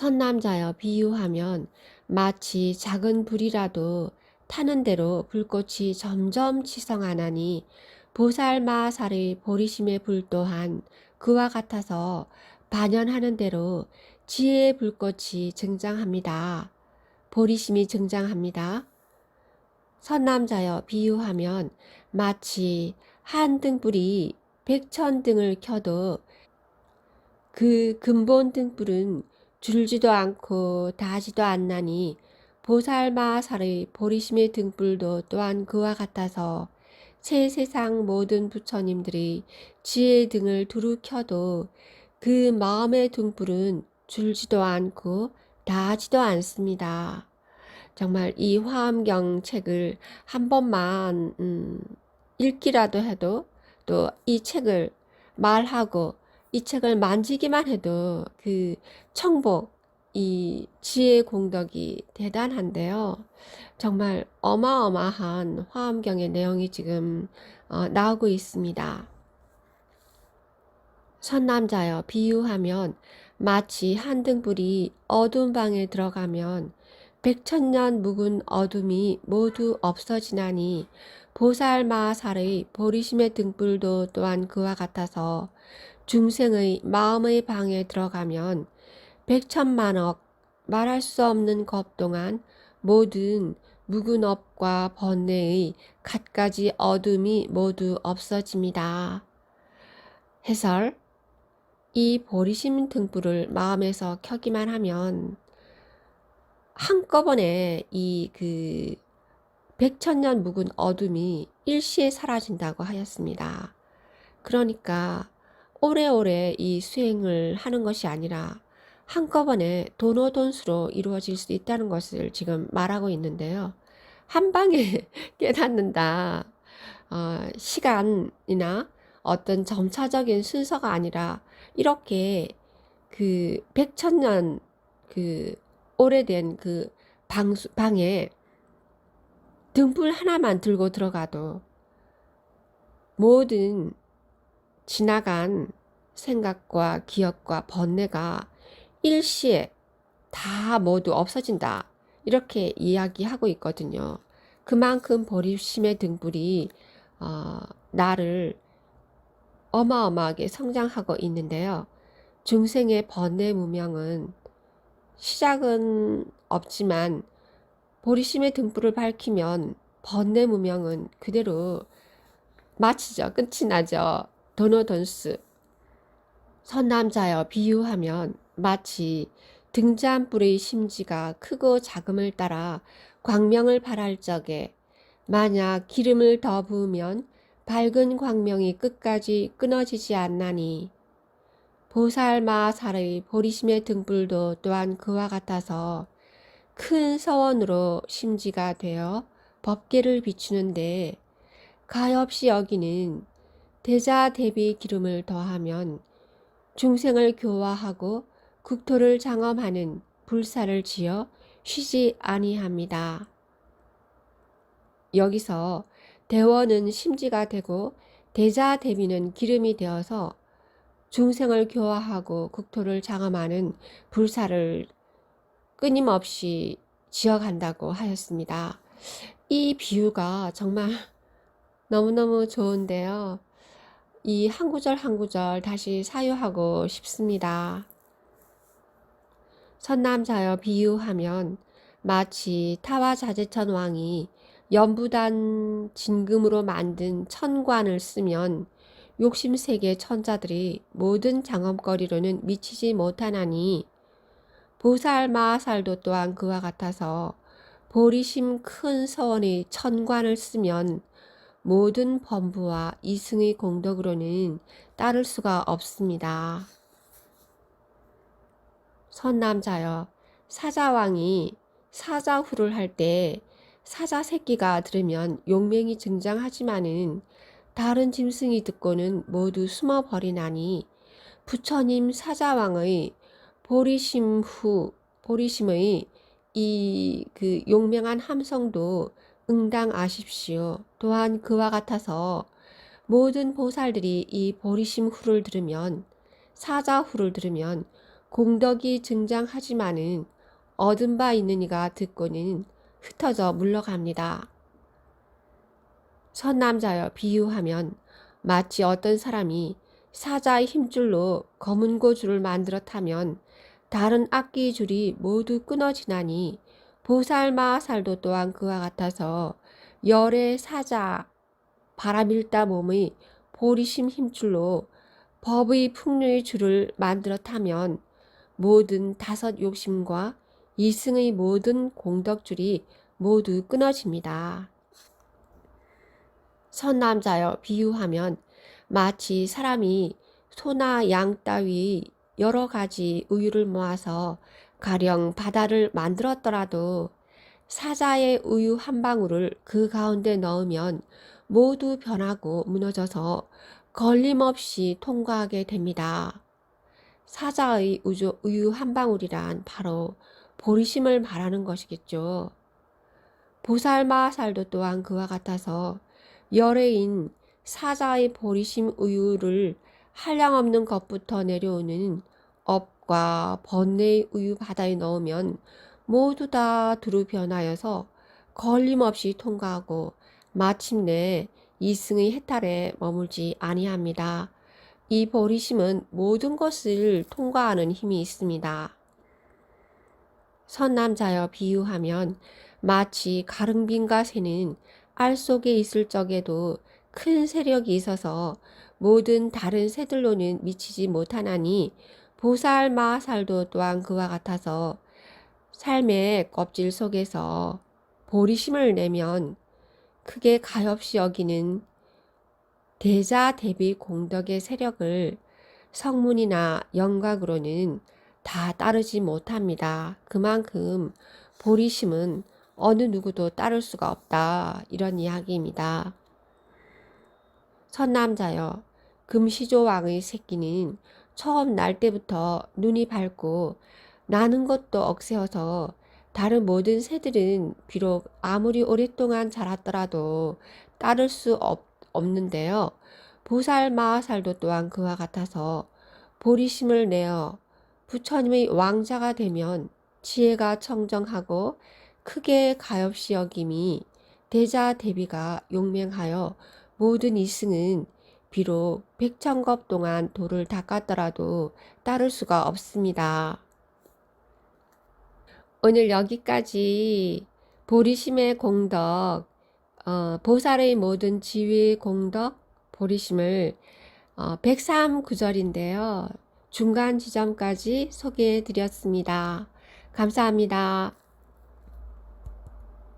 선남자여 비유하면 마치 작은 불이라도 타는 대로 불꽃이 점점 치성하나니 보살마살의 보리심의 불 또한 그와 같아서 반연하는 대로 지혜의 불꽃이 증장합니다. 보리심이 증장합니다. 선남자여 비유하면 마치 한 등불이 백천 등을 켜도 그 근본 등불은 줄지도 않고 다지도 않나니 보살마살의 보리심의 등불도 또한 그와 같아서 새 세상 모든 부처님들이 지혜 등을 두루 켜도 그 마음의 등불은 줄지도 않고 다지도 않습니다. 정말 이 화엄경 책을 한 번만 음, 읽기라도 해도 또 이 책을 말하고 이 책을 만지기만 해도 그 청복, 이 지혜 공덕이 대단한데요. 정말 어마어마한 화엄경의 내용이 지금 어, 나오고 있습니다. 선남자여 비유하면 마치 한 등불이 어두운 방에 들어가면 백천년 묵은 어둠이 모두 없어지나니 보살마살의 보리심의 등불도 또한 그와 같아서 중생의 마음의 방에 들어가면 백천만억 말할 수 없는 겁 동안 모든 묵은 업과 번뇌의 갖가지 어둠이 모두 없어집니다. 해설 이 보리심 등불을 마음에서 켜기만 하면 한꺼번에 이 그 백천년 묵은 어둠이 일시에 사라진다고 하였습니다. 그러니까 오래오래 이 수행을 하는 것이 아니라 한꺼번에 돈오돈수로 이루어질 수 있다는 것을 지금 말하고 있는데요. 한 방에 깨닫는다. 어, 시간이나 어떤 점차적인 순서가 아니라 이렇게 그 백천년 그 오래된 그 방수, 방에 등불 하나만 들고 들어가도 모든 지나간 생각과 기억과 번뇌가 일시에 다 모두 없어진다. 이렇게 이야기하고 있거든요. 그만큼 보리심의 등불이 어, 나를 어마어마하게 성장하고 있는데요. 중생의 번뇌 무명은 시작은 없지만 보리심의 등불을 밝히면 번뇌 무명은 그대로 마치죠. 끝이 나죠. 도노돈스. 선남자여 비유하면 마치 등잔불의 심지가 크고 작음을 따라 광명을 발할 적에 만약 기름을 더 부으면 밝은 광명이 끝까지 끊어지지 않나니 보살마살의 보리심의 등불도 또한 그와 같아서 큰 서원으로 심지가 되어 법계를 비추는데 가엾이 여기는 대자 대비 기름을 더하면 중생을 교화하고 국토를 장엄하는 불사를 지어 쉬지 아니합니다. 여기서 대원은 심지가 되고 대자 대비는 기름이 되어서 중생을 교화하고 국토를 장엄하는 불사를 끊임없이 지어간다고 하였습니다. 이 비유가 정말 너무너무 좋은데요. 이 한 구절 한 구절 다시 사유하고 싶습니다. 선남자여 비유하면 마치 타와자재천 왕이 연부단 진금으로 만든 천관을 쓰면 욕심 세계 천자들이 모든 장엄거리로는 미치지 못하나니 보살마살도 또한 그와 같아서 보리심 큰 서원의 천관을 쓰면 모든 범부와 이승의 공덕으로는 따를 수가 없습니다. 선남자여 사자왕이 사자후를 할 때 사자 새끼가 들으면 용맹이 증장하지만은 다른 짐승이 듣고는 모두 숨어 버리나니 부처님 사자왕의 보리심 후 보리심의 이 그 용맹한 함성도 응당하십시오. 또한 그와 같아서 모든 보살들이 이 보리심 후를 들으면 사자 후를 들으면 공덕이 증장하지만은 얻은 바 있는 이가 듣고는 흩어져 물러갑니다. 선남자여 비유하면 마치 어떤 사람이 사자의 힘줄로 검은 고줄을 만들어 타면 다른 악기 줄이 모두 끊어지나니 보살마살도 또한 그와 같아서 열의 사자 바람일다 몸의 보리심 힘줄로 법의 풍류의 줄을 만들어 타면 모든 다섯 욕심과 이승의 모든 공덕줄이 모두 끊어집니다. 선남자여 비유하면 마치 사람이 소나 양 따위 여러 가지 우유를 모아서 가령 바다를 만들었더라도 사자의 우유 한 방울을 그 가운데 넣으면 모두 변하고 무너져서 걸림없이 통과하게 됩니다. 사자의 우주, 우유 한 방울이란 바로 보리심을 말하는 것이겠죠. 보살마살도 또한 그와 같아서 열애인 사자의 보리심 우유를 한량없는 것부터 내려오는 업 과 번뇌의 우유 바다에 넣으면 모두 다 두루 변하여서 걸림없이 통과하고 마침내 이승의 해탈에 머물지 아니합니다. 이 보리심은 모든 것을 통과하는 힘이 있습니다. 선남자여 비유하면 마치 가릉빈과 새는 알 속에 있을 적에도 큰 세력이 있어서 모든 다른 새들로는 미치지 못하나니 보살 마살도 또한 그와 같아서 삶의 껍질 속에서 보리심을 내면 크게 가엾이 여기는 대자 대비 공덕의 세력을 성문이나 영각으로는 다 따르지 못합니다. 그만큼 보리심은 어느 누구도 따를 수가 없다. 이런 이야기입니다. 선남자여, 금시조 왕의 새끼는 처음 날 때부터 눈이 밝고 나는 것도 억세어서 다른 모든 새들은 비록 아무리 오랫동안 자랐더라도 따를 수 없, 없는데요. 보살 마살도 또한 그와 같아서 보리심을 내어 부처님의 왕자가 되면 지혜가 청정하고 크게 가엾이 여김이 대자 대비가 용맹하여 모든 이승은 비록 백천겁 동안 돌을 닦았더라도 따를 수가 없습니다. 오늘 여기까지 보리심의 공덕, 어, 보살의 모든 지위의 공덕, 보리심을 어, 103구절인데요. 중간 지점까지 소개해 드렸습니다. 감사합니다.